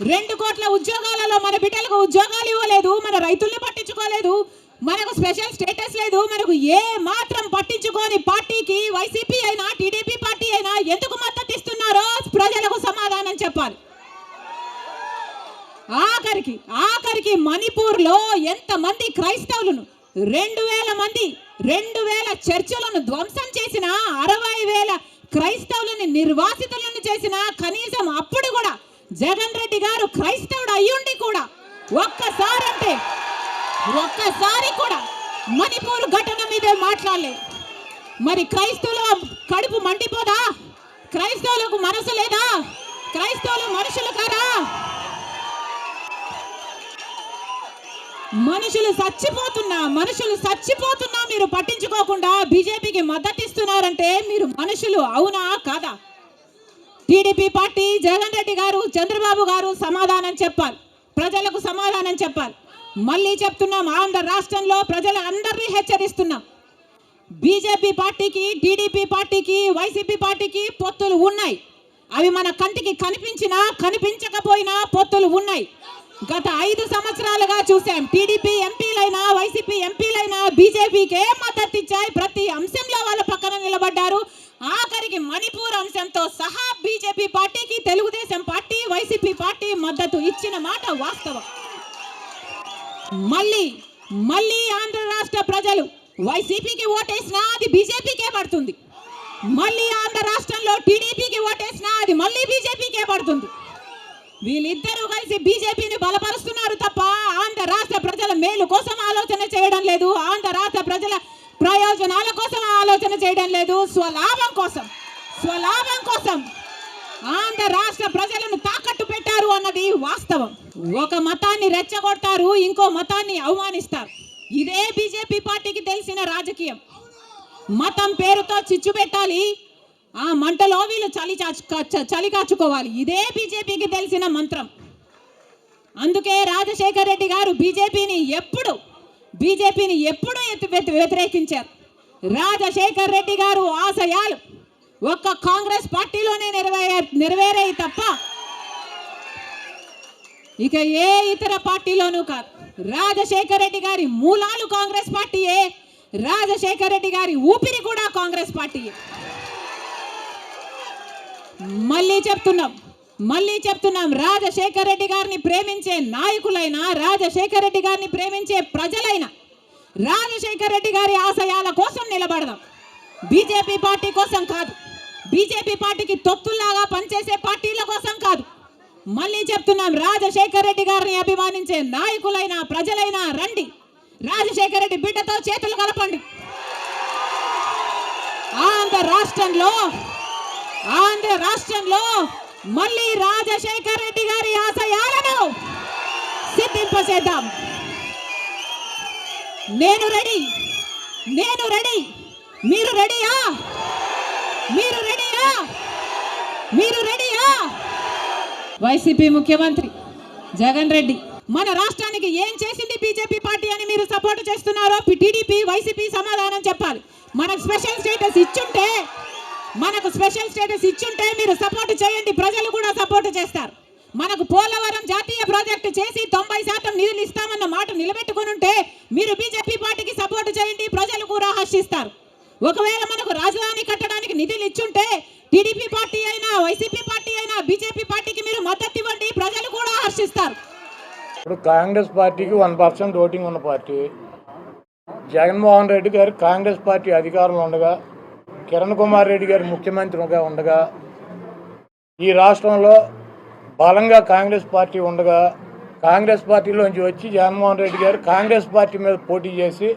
రెండు కోట్ల ఉద్యోగాలలో మన బిడ్డలకు ఉద్యోగాలు ఇవ్వలేదు మన రైతుల్ని పట్టించుకోలేదు మనకు స్పెషల్ స్టేటస్ లేదు మనకు ఏ మాత్రం పట్టించుకోని పార్టీకి వైసీపీ అయినా టీడీపీ పార్టీ అయినా ఎందుకు మద్దతు ఇస్తున్నారో ప్రజలకు సమాధానం చెప్పాలి. ఆఖరికి ఆఖరికి మణిపూర్లో ఎంతమంది క్రైస్తవులను రెండు వేల మంది రెండు వేల చర్చలను ధ్వంసం చేసిన అరవై వేల క్రైస్తవులని నిర్వాసితులను చేసిన కనీసం అప్పుడు కూడా జగన్ రెడ్డి గారు క్రైస్తవుడు అయ్యుండి కూడా ఒక్కసారి అంటే ఒక్కసారి కూడా మణిపూర్ ఘటన మీదే మాట్లాడలేదు. మరి క్రైస్తవుల కడుపు మండిపోదా? క్రైస్తవులకు మనసు లేదా? క్రైస్తవులు మనుషులు కారా మనుషులు చచ్చిపోతున్నా మనుషులు చచ్చిపోతున్నా మీరు పట్టించుకోకుండా బీజేపీకి మద్దతిస్తున్నారంటే మీరు మనుషులు అవునా కాదా? టీడీపీ పార్టీ జగన్ రెడ్డి గారు చంద్రబాబు గారు సమాధానం చెప్పాలి. ప్రజలకు సమాధానం చెప్పాలి. మళ్ళీ చెప్తున్నాం ఆంధ్ర రాష్ట్రంలో ప్రజల అందరినీ హెచ్చరిస్తున్నాం. బీజేపీ పార్టీకి టీడీపీ పార్టీకి వైసీపీ పార్టీకి పొత్తులు ఉన్నాయి. అవి మన కంటికి కనిపించినా కనిపించకపోయినా పొత్తులు ఉన్నాయి. గత ఐదు సంవత్సరాలుగా చూసాం టీడీపీ ఎంపీలైనా వైసీపీ ఎంపీలైనా బీజేపీకే మద్దతు ఇచ్చాయి ప్రతి అంశంలో వాళ్ళ పక్కన నిలబడ్డారు. ఆఖరికి మణిపూర్ అంశంతో సహా బీజేపీ పార్టీకి తెలుగుదేశం పార్టీ వైసీపీ పార్టీ మద్దతు ఇచ్చిన మాట వాస్తవం. మళ్ళీ మళ్ళీ ఆంధ్ర రాష్ట్ర ప్రజలు వైసీపీకి ఓటేసినా అది బీజేపీకే పడుతుంది. మళ్ళీ ఆంధ్ర రాష్ట్రంలో టీడీపీకి ఓటేసినా అది మళ్ళీ బీజేపీకే పడుతుంది. వీళ్ళిద్దరూ కలిసి బీజేపీని బలపరుస్తున్నారు తప్ప ఆంధ్ర రాష్ట్ర ప్రజల మేలు కోసం ఆలోచన చేయడం లేదు. ఆంధ్ర రాష్ట్ర ప్రజల ప్రయోజనాల ఆలోచన చేయడం లేదు. స్వలాభం కోసం స్వలాభం కోసం ఆంధ్ర రాష్ట్ర ప్రజలను తాకట్టు పెట్టారు అన్నది వాస్తవం. ఒక మతాన్ని రెచ్చగొడతారు ఇంకో మతాన్ని అవమానిస్తారు. ఇదే బీజేపీ పార్టీకి తెలిసిన రాజకీయం. మతం పేరుతో చిచ్చు పెట్టాలి ఆ మంటలో వీళ్ళు చలి చాచు చలి కాచుకోవాలి. ఇదే బీజేపీకి తెలిసిన మంత్రం. అందుకే రాజశేఖర్ రెడ్డి గారు బీజేపీని ఎప్పుడు బీజేపీని ఎప్పుడు ఎత్తి వ్యతిరేకించారు. రాజశేఖర్ రెడ్డి గారు ఆశయాలు ఒక్క కాంగ్రెస్ పార్టీలోనే నెరవేరే నెరవేరాయి తప్ప ఇక ఏ ఇతర పార్టీలోనూ కాదు. రాజశేఖర్ రెడ్డి గారి మూలాలు కాంగ్రెస్ పార్టీయే. రాజశేఖర్ రెడ్డి గారి ఊపిరి కూడా కాంగ్రెస్ పార్టీయే. మళ్ళీ చెప్తున్నాం మళ్ళీ చెప్తున్నాం. రాజశేఖర్ రెడ్డి గారిని ప్రేమించే నాయకులైనా రాజశేఖర్ రెడ్డి గారిని ప్రేమించే ప్రజలైనా రాజశేఖర్ రెడ్డి గారి ఆశయాల కోసం నిలబడదాం. బీజేపీ పార్టీ కోసం కాదు. బీజేపీ పార్టీకి తొత్తుల్లాగా పనిచేసే పార్టీల కోసం కాదు. మళ్ళీ చెప్తున్నాం రాజశేఖర్ రెడ్డి గారిని అభిమానించే నాయకులైనా ప్రజలైనా రండి. రాజశేఖర్ రెడ్డి బిడ్డతో చేతులు కలపండి. ఆంధ్ర రాష్ట్రంలో ఆంధ్ర రాష్ట్రంలో మళ్ళీ రాజశేఖర్ రెడ్డి గారి ఆశయాలను సిద్ధింపచేద్దాం నేను రెడీ. నేను రెడీ. మీరు రెడీయా? మీరు రెడీయా? మీరు రెడీయా? వైసీపీ ముఖ్యమంత్రి జగన్ రెడ్డి మన రాష్ట్రానికి ఏం చేసింది బీజేపీ పార్టీ అని మీరు సపోర్ట్ చేస్తున్నారో టీడీపీ వైసీపీ సమాధానం చెప్పాలి. మనకు స్పెషల్ స్టేటస్ ఇచ్చుంటే మనకు స్పెషల్ స్టేటస్ ఇచ్చుంటే మీరు సపోర్ట్ చేయండి. ప్రజలు కూడా సపోర్ట్ చేస్తారు. మనకు పోలవరం జాతీయ ప్రాజెక్టు చేసి తొంభై శాతం నిధులు ఇస్తామన్న మాట నిలబెట్టుకుని ఉంటే మీరు బీజేపీ పార్టీకి సపోర్ట్ చేయండి ప్రజలు కూడా హర్షిస్తారు. ఒకవేళ మనకు రాజధాని కట్టడానికి నిధులు ఇచ్చుంటే టీడీపీ పార్టీ అయినా వైసీపీ పార్టీ అయినా బీజేపీ పార్టీకి మీరు మద్దతు ఇవ్వండి ప్రజలు కూడా హర్షిస్తారు. ఇప్పుడు కాంగ్రెస్ పార్టీకి వన్ పర్సెంట్ ఓటింగ్ ఉన్న పార్టీ. జగన్మోహన్ రెడ్డి గారు కాంగ్రెస్ పార్టీ అధికారంలో ఉండగా కిరణ్ కుమార్ రెడ్డి గారు ముఖ్యమంత్రిగా ఉండగా ఈ రాష్ట్రంలో బలంగా కాంగ్రెస్ పార్టీ ఉండగా కాంగ్రెస్ పార్టీలోంచి వచ్చి జగన్మోహన్ రెడ్డి గారు కాంగ్రెస్ పార్టీ మీద పోటీ చేసి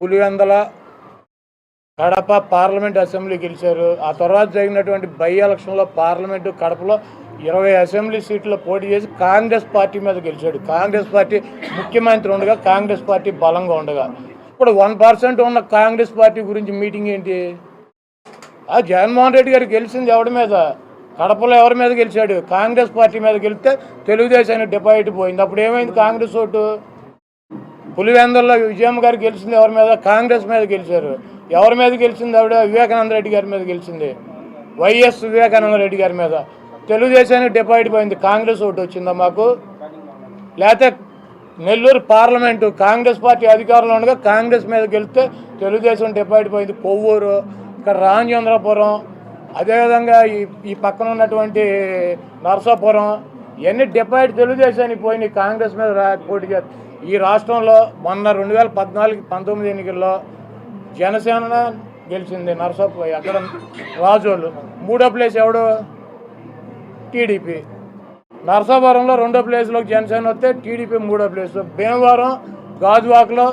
పులివెందల కడప పార్లమెంట్ అసెంబ్లీ గెలిచారు. ఆ తర్వాత జరిగినటువంటి బై ఎలక్షన్లో పార్లమెంటు కడపలో ఇరవై అసెంబ్లీ సీట్లో పోటీ చేసి కాంగ్రెస్ పార్టీ మీద గెలిచాడు. కాంగ్రెస్ పార్టీ ముఖ్యమంత్రి ఉండగా కాంగ్రెస్ పార్టీ బలంగా ఉండగా. ఇప్పుడు వన్ పర్సెంట్ ఉన్న కాంగ్రెస్ పార్టీ గురించి మీటింగ్ ఏంటి? ఆ జగన్మోహన్ రెడ్డి గారు గెలిచింది ఎవడి మీద? కడపలో ఎవరి మీద గెలిచాడు? కాంగ్రెస్ పార్టీ మీద గెలిస్తే తెలుగుదేశానికి డిపాజిట్ పోయింది. అప్పుడు ఏమైంది కాంగ్రెస్ ఓటు? పులివెందుల్లో విజయమ్మ గారు గెలిచింది ఎవరి మీద? కాంగ్రెస్ మీద గెలిచారు. ఎవరి మీద గెలిచింది ఆవిడ? వివేకానంద రెడ్డి గారి మీద గెలిచింది. వైఎస్ వివేకానంద రెడ్డి గారి మీద. తెలుగుదేశానికి డిపాజిట్ పోయింది. కాంగ్రెస్ ఓటు వచ్చిందా మాకు? లేకపోతే నెల్లూరు పార్లమెంటు కాంగ్రెస్ పార్టీ అధికారంలో ఉండగా కాంగ్రెస్ మీద గెలిస్తే తెలుగుదేశం డిపాజిట్ పోయింది. కొవ్వూరు ఇక్కడ రామచంద్రపురం అదేవిధంగా ఈ ఈ పక్కన ఉన్నటువంటి నరసాపురం ఇవన్నీ డిపాయిడ్ తెలుగుదేశానికి పోయినాయి. కాంగ్రెస్ మీద పోటీ చేస్తారు ఈ రాష్ట్రంలో మొన్న రెండు వేల పద్నాలుగు పంతొమ్మిది ఎన్నికల్లో జనసేన గెలిచింది నరసాపు అక్కడ రాజోళ్ళు మూడో ప్లేస్ ఎవడు? టీడీపీ. నరసాపురంలో రెండో ప్లేస్లోకి జనసేన వస్తే టీడీపీ మూడో ప్లేస్ భీమవరం గాజువాకలో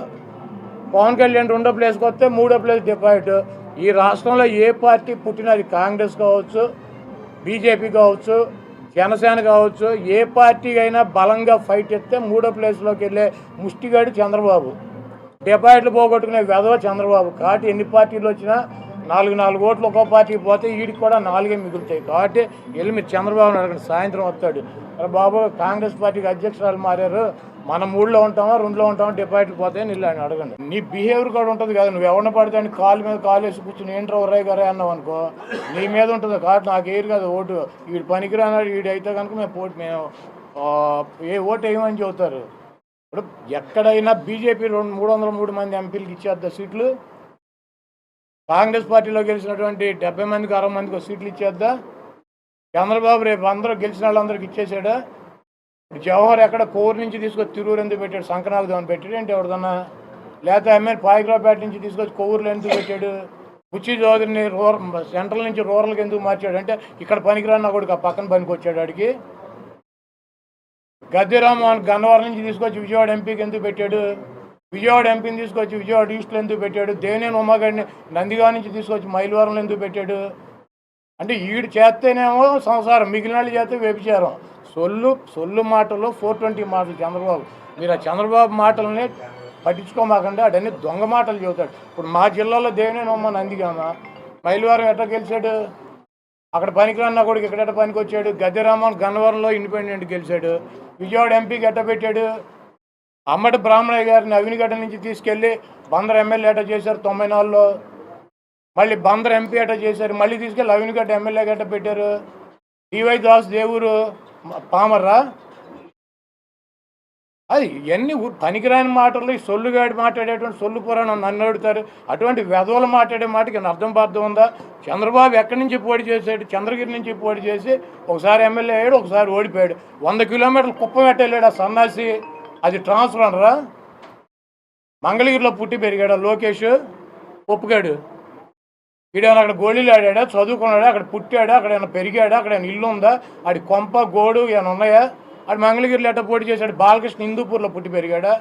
పవన్ కళ్యాణ్ రెండో ప్లేస్కి వస్తే మూడో ప్లేస్ డిపాయిట్ ఈ రాష్ట్రంలో ఏ పార్టీ పుట్టినది కాంగ్రెస్ కావచ్చు బీజేపీ కావచ్చు జనసేన కావచ్చు ఏ పార్టీ అయినా బలంగా ఫైట్ ఇస్తే మూడో ప్లేస్లోకి వెళ్ళే ముష్టిగాడు చంద్రబాబు. డిపాజిట్లు పోగొట్టుకునే వెధవ చంద్రబాబు. కాబట్టి ఎన్ని పార్టీలు వచ్చినా నాలుగు నాలుగు ఓట్లు ఒక్కో పార్టీకి పోతే వీడికి కూడా నాలుగే మిగులుతాయి. కాబట్టి వెళ్ళి మీరు చంద్రబాబుని అడగండి. సాయంత్రం వస్తాడు. బాబు కాంగ్రెస్ పార్టీకి అధ్యక్షురాలు మారారు. మనం ఊళ్ళో ఉంటామా రెండులో ఉంటామా డిపాజిట్లు పోతాయని నీళ్ళు ఆయన అడగండి. నీ బిహేవియర్ కూడా ఉంటుంది కదా నువ్వు ఎవరిని పడితే అని కాలు మీద కాలు వేసి కూర్చుని ఏంట్రా ఉర్రాయి గారే అన్నావు అనుకో నీ మీద ఉంటుంది కాబట్టి నాకు ఏరు కదా ఓటు. వీడు పనికిరానాడు వీడు అయితే కనుక మేము పోటీ మేము ఏ ఓటు వేయమని చెబుతారు. ఇప్పుడు ఎక్కడైనా బీజేపీ రెండు మూడు వందల మూడు మంది ఎంపీలకు ఇచ్చేద్దా సీట్లు? కాంగ్రెస్ పార్టీలో గెలిచినటువంటి డెబ్బై మందికి అరవై మందికి సీట్లు ఇచ్చేద్దా? చంద్రబాబు రేపు అందరూ గెలిచిన వాళ్ళందరికి ఇచ్చేసాడా? జవహర్ ఎక్కడ కోరు నుంచి తీసుకొచ్చి తిరూరు ఎందుకు పెట్టాడు? సంకనాథం పెట్టాడు ఏంటి ఎవరిదన్నా? లేకపోతే ఎమ్మెల్యే పాయిగ్రాపేట నుంచి తీసుకొచ్చి కొవ్వూరులో ఎందుకు పెట్టాడు? బుచ్చి చౌదరిని రూరల్ సెంట్రల్ నుంచి రూరల్కి ఎందుకు మార్చాడు? అంటే ఇక్కడ పనికిరాన్న కొడుకు ఆ పక్కన పనికి వచ్చాడు ఆడికి గద్దెరామ్మోహన్ గన్నవరం నుంచి తీసుకొచ్చి విజయవాడ ఎంపీకి ఎందుకు పెట్టాడు? విజయవాడ ఎంపీని తీసుకొచ్చి విజయవాడ ఈస్ట్లో ఎందుకు పెట్టాడు? దేవినేని ఉమ్మగాడిని నందిగా నుంచి తీసుకొచ్చి మైలవరంలో ఎందుకు పెట్టాడు? అంటే వీడు చేస్తేనేమో సంసారం మిగిలిన వాళ్ళు చేస్తే వ్యభిచారం. సొల్లు సొల్లు మాటలు ఫోర్ ట్వంటీ మాటలు చంద్రబాబు. మీరు ఆ చంద్రబాబు మాటలని పట్టించుకోమాకండి అడన్నీ దొంగ మాటలు చెబుతాడు. ఇప్పుడు మా జిల్లాలో దేవినేని ఉమ్మ నందిగామ? మైలవరం ఎట్లా గెలిచాడు? అక్కడ పనికిరాన్న కొడుకు ఇక్కడ పనికి వచ్చాడు గద్దెరామన్ గన్నవరంలో ఇండిపెండెంట్ గెలిచాడు. విజయవాడ ఎంపీకి ఎట్ట పెట్టాడు? అమ్మటి బ్రాహ్మణయ్య గారిని అవినిగడ్డ నుంచి తీసుకెళ్ళి బందర్ ఎమ్మెల్యే ఎట చేశారు తొంభై నాలుగులో మళ్ళీ బందర్ ఎంపీ ఎట చేశారు? మళ్ళీ తీసుకెళ్ళి అవినిగడ్డ ఎమ్మెల్యే గట్ట పెట్టారు? డివై దాస్ దేవురు పామర్రా? అది ఇవన్నీ పనికిరాని మాటలు ఈ సొల్లుగాడి మాట్లాడేటువంటి సొల్లు పురాణం నన్ను అడుగుతారు. అటువంటి వెధవలు మాట్లాడే మాటకి అర్థం పార్థం ఉందా? చంద్రబాబు ఎక్కడి నుంచి పోటీ చేశాడు? చంద్రగిరి నుంచి పోటీ చేసి ఒకసారి ఎమ్మెల్యే అయ్యాడు ఒకసారి ఓడిపోయాడు. వంద కిలోమీటర్లు కుప్పం పెట్టలేడు ఆ సన్నాసి? అది ట్రాన్స్ఫర్ అనరా? మంగళగిరిలో పుట్టి పెరిగాడు లోకేష్? ఒప్పుగాడు. వీడేమైనా అక్కడ గోళీలు ఆడాడా? చదువుకున్నాడా? అక్కడ పుట్టాడా? అక్కడ ఏమైనా పెరిగాడా? అక్కడ ఏమైనా ఇల్లు ఉందా? ఆడి కొంప గోడు ఏమైనా ఉన్నాయా? ఆడు మంగళగిరిలో ఎట్ట పోటీ చేశాడు? బాలకృష్ణ హిందూపూర్లో పుట్టి పెరిగాడా?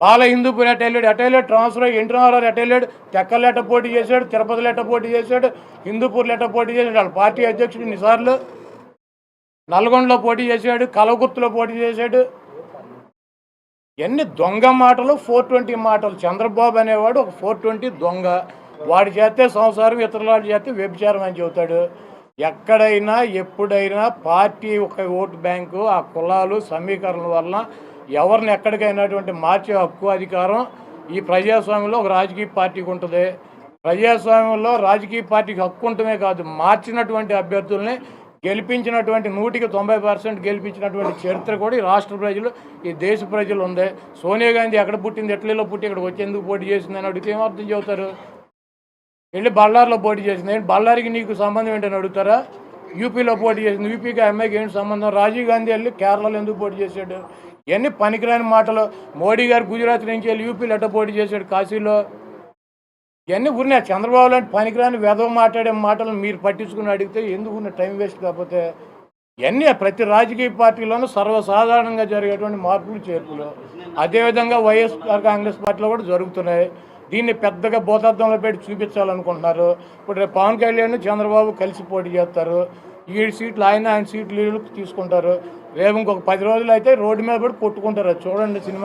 బాల హిందూపూర్ ఎట్ట వెళ్ళాడు? ఎట్ట వెళ్ళాడు? ట్రాన్స్ఫర్ అయ్యి ఎన్టీ రామారావు ఎట్ట వెళ్ళాడు? తెక్కలు ఎట్ట పోటీ చేశాడు? తిరుపతిలో ఎట్ట పోటీ చేశాడు? హిందూపూర్లో ఎట్ట పోటీ చేశాడు? వాళ్ళ పార్టీ అధ్యక్షుడు ఇన్నిసార్లు? నల్గొండలో పోటీ చేశాడు? కలగుర్తులో పోటీ చేశాడు? ఎన్ని దొంగ మాటలు? ఫోర్ ట్వంటీ మాటలు. చంద్రబాబు అనేవాడు ఒక ఫోర్ ట్వంటీ దొంగ. వాడు చేస్తే సంసారం ఇతరుల చేస్తే వ్యభిచారం అని చెబుతాడు. ఎక్కడైనా ఎప్పుడైనా పార్టీ ఒక ఓటు బ్యాంకు ఆ కులాలు సమీకరణల వలన ఎవరిని ఎక్కడికైనాటువంటి మార్చే హక్కు అధికారం ఈ ప్రజాస్వామ్యంలో ఒక రాజకీయ పార్టీకి ఉంటుంది. ప్రజాస్వామ్యంలో రాజకీయ పార్టీకి హక్కు ఉండటమే కాదు మార్చినటువంటి అభ్యర్థుల్ని గెలిపించినటువంటి నూటికి తొంభై పర్సెంట్ గెలిపించినటువంటి చరిత్ర కూడా ఈ రాష్ట్ర ప్రజలు ఈ దేశ ప్రజలు ఉంది. సోనియా గాంధీ ఎక్కడ పుట్టింది ఎట్లలో పుట్టి ఇక్కడ వచ్చేందుకు పోటీ చేసిందని అడిగితే ఏమర్థం చెబుతారు? వెళ్ళి బళ్ళారిలో పోటీ చేసింది. ఏంటి? బళ్ళారికి నీకు సంబంధం ఏంటని అడుగుతారా? యూపీలో పోటీ చేసింది. యూపీకి అమ్మాయికి ఏంటి సంబంధం? రాజీవ్ గాంధీ వెళ్ళి కేరళలో ఎందుకు పోటీ చేశాడు? ఇవన్నీ పనికిరాని మాటలు. మోడీ గారు గుజరాత్ నుంచి వెళ్ళి యూపీలో ఎట్ట పోటీ చేశాడు? కాశీలో? ఇవన్నీ ఉన్నాయి చంద్రబాబు లాంటి పనికిరాని వెధవ మాట్లాడే మాటలు మీరు పట్టించుకుని అడిగితే ఎందుకు ఉన్న టైం వేస్ట్ కాకపోతే? ఇవన్నీ ప్రతి రాజకీయ పార్టీలోనూ సర్వసాధారణంగా జరిగేటువంటి మార్పులు చేర్పులు. అదేవిధంగా వైఎస్ఆర్ కాంగ్రెస్ పార్టీలో కూడా జరుగుతున్నాయి. దీన్ని పెద్దగా భూతార్థంలో పెట్టి చూపించాలనుకుంటున్నారు. ఇప్పుడు రేపు పవన్ కళ్యాణ్ చంద్రబాబు కలిసి పోటీ చేస్తారు. ఏడు సీట్లు ఆయన ఆయన సీట్లు తీసుకుంటారు. రేపు ఇంకొక పది రోజులు అయితే రోడ్డు మీద పడి కొట్టుకుంటారు. అది చూడండి సినిమా.